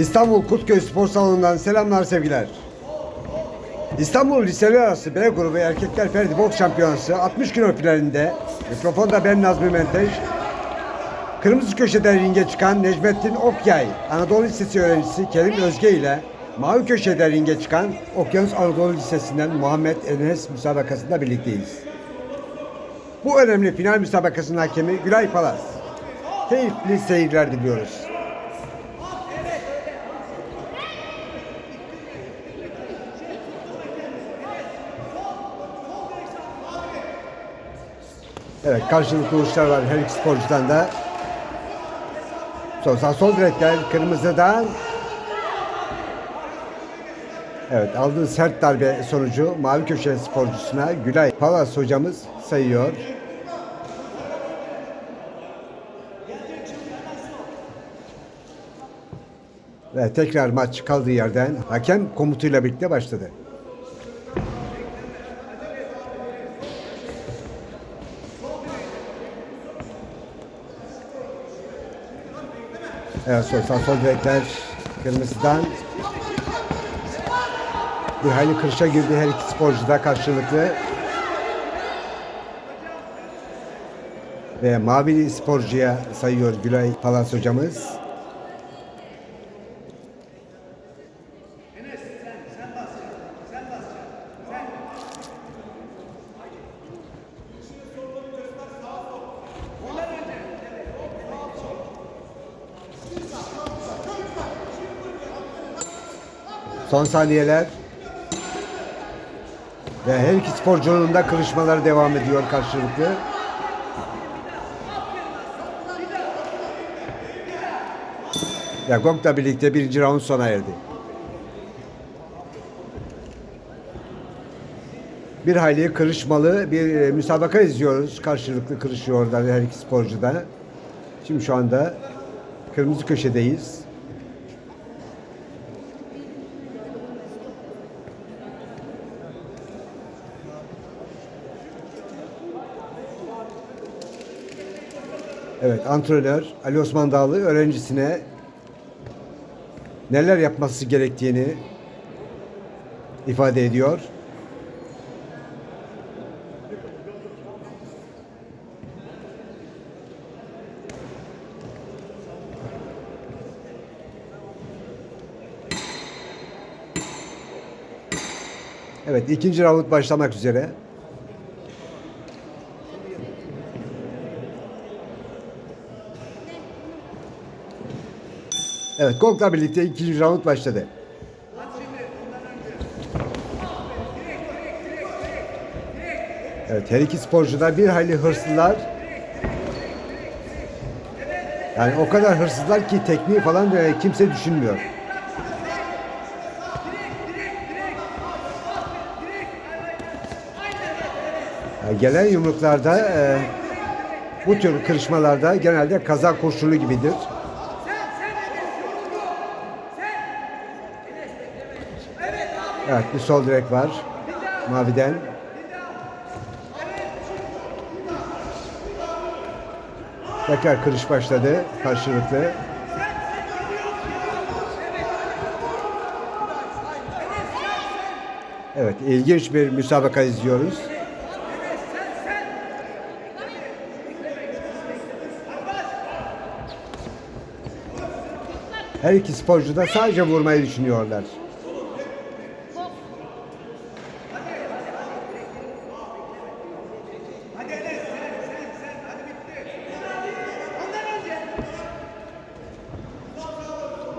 İstanbul Kutköy Spor Salonu'ndan selamlar sevgiler. İstanbul Liseler Arası B grubu Erkekler Ferdi Boks Şampiyonası 60 kilo finalinde mikrofonda ben Nazmi Menteş. Kırmızı köşeden ringe çıkan Necmettin Okyay, Anadolu Lisesi öğrencisi Kerim Özge ile mavi köşeden ringe çıkan Okyanus Anadolu Lisesi'nden Muhammed Enes müsabakasında birlikteyiz. Bu önemli final müsabakasının hakemi Gülay Palas. Keyifli seyirler diliyoruz. Evet karşılıklı vuruşlar var her iki sporcudan da. Sol sağ sol direkler kırmızıdan. Evet aldığı sert darbe sonucu mavi köşe sporcusuna Gülay Palas hocamız sayıyor. Ve tekrar maç kaldığı yerden hakem komutuyla birlikte başladı. Evet sol sağ sol direkler kırmızıdan bir hayli kırışa girdi her iki sporcu da karşılıklı. Ve mavili sporcuya sayıyor Gülay Palas hocamız. Son saniyeler. Ve her iki sporcunun da kırışmaları devam ediyor karşılıklı. Ve gongla birlikte birinci round sona erdi. Bir hayli kırışmalı bir e, müsabaka izliyoruz. Karşılıklı kırışıyorlar her iki sporcu da. Şimdi şu anda kırmızı köşedeyiz. Evet, antrenör Ali Osman Dağlı öğrencisine neler yapması gerektiğini ifade ediyor. Evet, ikinci round başlamak üzere. Evet, Gong'la birlikte ikinci round başladı. Evet, her iki sporcu da bir hayli hırslılar. Yani o kadar hırsızlar ki tekniği falan kimse düşünmüyor. Yani gelen yumruklarda e, bu tür kırışmalarda genelde kaza kurşunu gibidir. Evet bir sol direk var. Maviden. Tekrar kırış başladı karşılıklı. Evet ilginç bir müsabaka izliyoruz. Her iki sporcu da sadece vurmayı düşünüyorlar.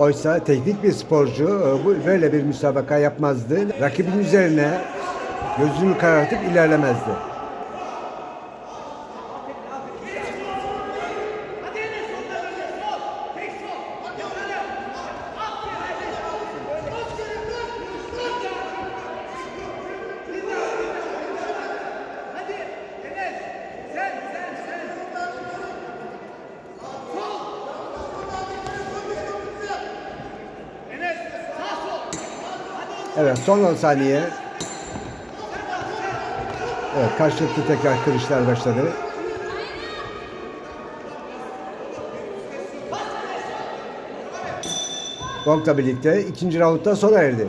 Oysa teknik bir sporcu e, böyle bir müsabaka yapmazdı. Rakibin üzerine gözünü karartıp ilerlemezdi. Evet son 10 saniye. Evet karşılıklı tekrar kırışlar başladı. Gong'la birlikte ikinci roundda sona erdi.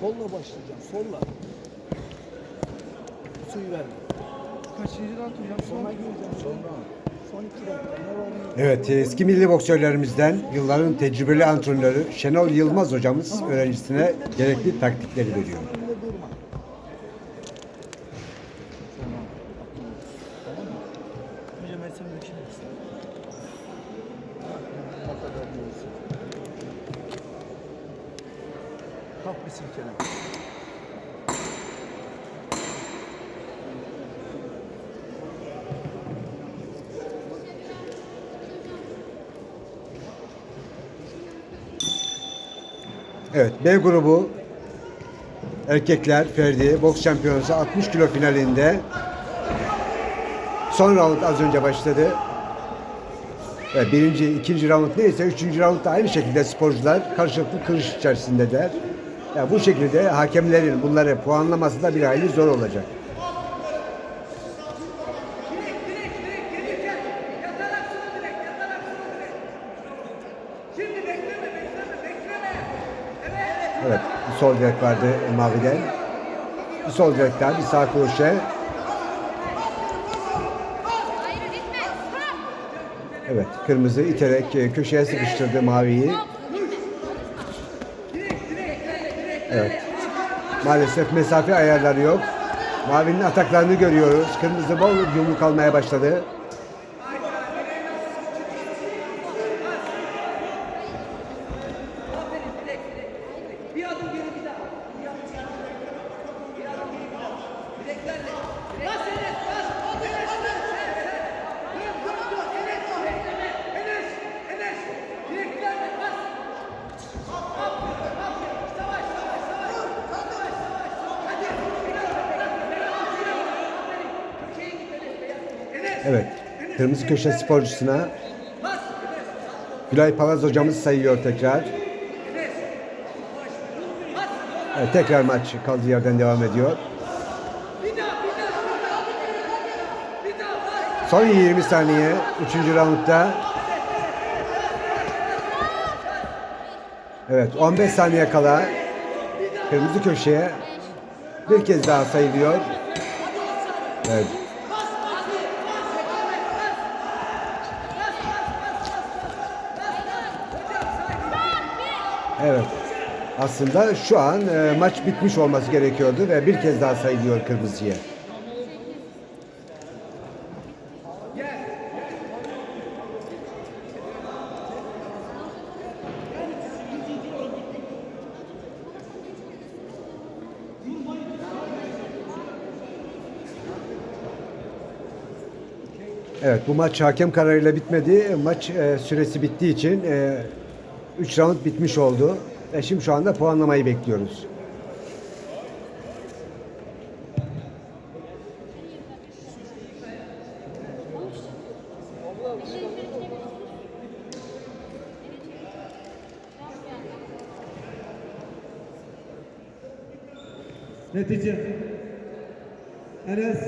Solla başlayacağım. Solla. Suyu verme. Kaçıncı round hocam? Sonra gireceğim. Sonra. Son iki dakika. Ne var ne yok. Evet eski milli boksörlerimizden yılların tecrübeli antrenörü Şenol Yılmaz hocamız öğrencisine gerekli taktikleri veriyor. Evet B grubu erkekler Ferdi boks şampiyonası 60 kilo finalinde son round az önce başladı. Evet, birinci, ikinci round neyse üçüncü roundda aynı şekilde sporcular karşılıklı kırış içerisindeler. Ya bu şekilde hakemlerin bunları puanlaması da bir hayli zor olacak. Şimdi bekleme. Evet, bir sol direk vardı Mavi'den. Bir sol direk daha, bir sağ kroşe. Evet, kırmızı iterek köşeye sıkıştırdı Mavi'yi. Evet. Maalesef mesafe ayarları yok. Mavi'nin ataklarını görüyoruz. Kırmızı bol yumruk almaya başladı. Bir adım geri bir daha. Bir adım geri bir adım geri bir daha. Bileklerle. Bas Enes, bas. Enes, Enes, Enes. Dur, dur, dur. Enes, bekleme. Enes, Enes. Bileklerle bas. Aferin, aferin. Savaş, savaş, savaş. Savaş, savaş. Hadi. Biraz da bekle. Aferin, aferin. Köşeye git Enes, beyaz. Enes. Evet, kırmızı köşe sporcusuna. Gülay Palaz hocamız sayıyor tekrar. Evet, tekrar maç kaldığı yerden devam ediyor. Son 20 saniye 3. roundda. Evet 15 saniye kala kırmızı köşeye bir kez daha sayılıyor. Evet. Evet. Aslında şu an e, maç bitmiş olması gerekiyordu ve bir kez daha sayılıyor kırmızıya. Evet bu maç hakem kararıyla bitmedi. Maç e, süresi bittiği için 3 round bitmiş oldu. Ve şimdi şu anda puanlamayı bekliyoruz. Netice Enes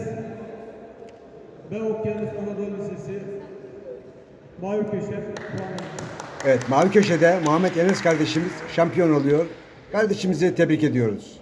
B Okyanus Anadolu Lisesi Mavi Köşe puanı. Evet mavi köşede Muhammed Enes kardeşimiz şampiyon oluyor. Kardeşimizi tebrik ediyoruz.